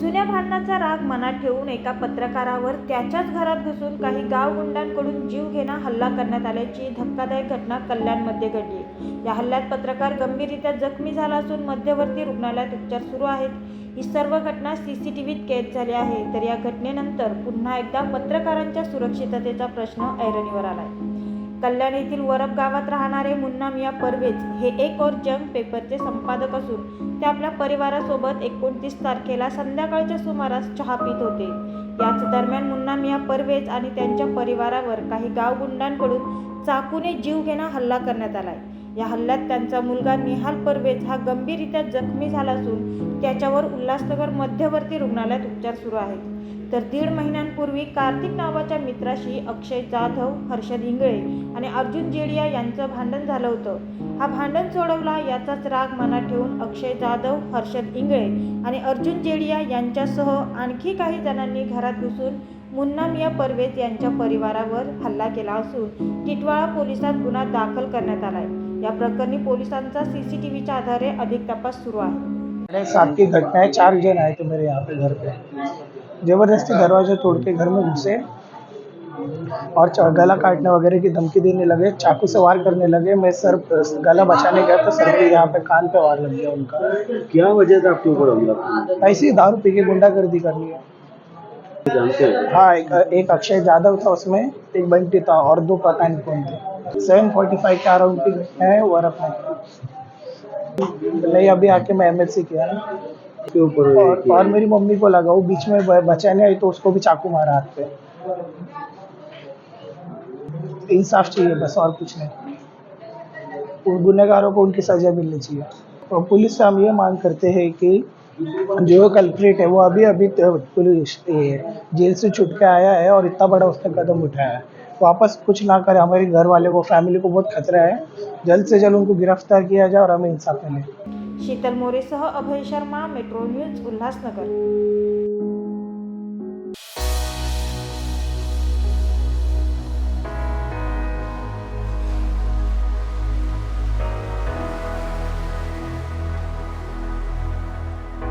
जुन्या भांडणाचा राग मनात ठेवून एका पत्रकारावर त्याच्याच घरात घुसून काही गावगुंडांकडून जीव घेणा हल्ला करण्यात आल्याची धक्कादायक घटना कल्याणमध्ये घडली. या हल्ल्यात पत्रकार गंभीररित्या जखमी झाला असून मध्यवर्ती रुग्णालयात उपचार सुरू आहेत. ही सर्व घटना सी सी टी व्हीत कैद झाली आहे. तर या घटनेनंतर पुन्हा एकदा पत्रकारांच्या सुरक्षिततेचा प्रश्न ऐरणीवर आला आहे कल्याण येथील वरप गावात राहणारे मुन्ना मिया परवेज हे एक और जंग पेपरचे संपादक असून ते आपल्या परिवारासोबत एकोणतीस तारखेला संध्याकाळच्या सुमारास चहा पित होते. याच दरम्यान मुन्ना मिया परवेज आणि त्यांच्या परिवारावर काही गावगुंडांकडून चाकूने जीव घेणा हल्ला करण्यात आलाय. या हल्ल्यात त्यांचा मुलगा निहाल परवेज हा गंभीररित्या जखमी झाला असून त्याच्यावर उल्हासनगर मध्यवर्ती रुग्णालयात उपचार सुरू आहेत. तर दीड महिन्यांपूर्वी कार्तिक नावाच्या मित्राशी अक्षय जाधव हर्षद इंगळे आणि अर्जुन जेडिया यांचं भांडण झालं होतं. हा भांडण सोडवला याचाच राग मनात ठेवून अक्षय जाधव हर्षद इंगळे आणि अर्जुन जेडिया यांच्यासह आणखी काही जणांनी घरात घुसून मुन्ना मिया परवेज यांच्या परिवारावर हल्ला केला असून टिटवाळा पोलिसात गुन्हा दाखल करण्यात आला आहे या प्रकरणी पोलिसांचा सीसीटीव्हीच्या आधारे अधिक तपास सुरू आहे. की घटना है चार जन आए थे मेरे यहाँ पे घर पे. ज़बरदस्ती दरवाज़ा तोड़ के घर में घुसे और गला काटने वगैरह की धमकी देने लगे चाकू से वार करने लगे। मैं सर गला बचाने गया तो सर पे यहाँ पे कान पे वार लग गया उनका। क्या वजह था आपके ऊपर हमला? ऐसे ही दारू पी के गुंडागर्दी करनी। है जानते हैं? हाँ एक, एक अक्षय यादव था उसमें एक बंटी था और दो पता नहीं कौन थे। सेवन फोर्टी फाइव के अराउंड की घटना है और अपना नहीं अभी आके मैं एम किया ना के ऊपर और, और मेरी मम्मी को लगा वो बीच में बचाने आई तो उसको भी चाकू मारा हाथ पे। इंसाफ चाहिए बस और कुछ नहीं। उन गुनहगारों को उनकी सजा मिलनी चाहिए। और पुलिस से हम ये मांग करते हैं कि जो कल्प्रिट है वो अभी अभी तो पुलिस जेल से छुट के आया है और इतना बड़ा उसने कदम उठाया है। वापस कुछ ना करे। हमारे घर वाले को फैमिली को बहुत खतरा है। जल्द से जल्द उनको गिरफ़्तार किया जाए और हमें इंसाफ मिले। शीतल मोरे सह अभय शर्मा, मेट्रो न्यूज़ उल्हासनगर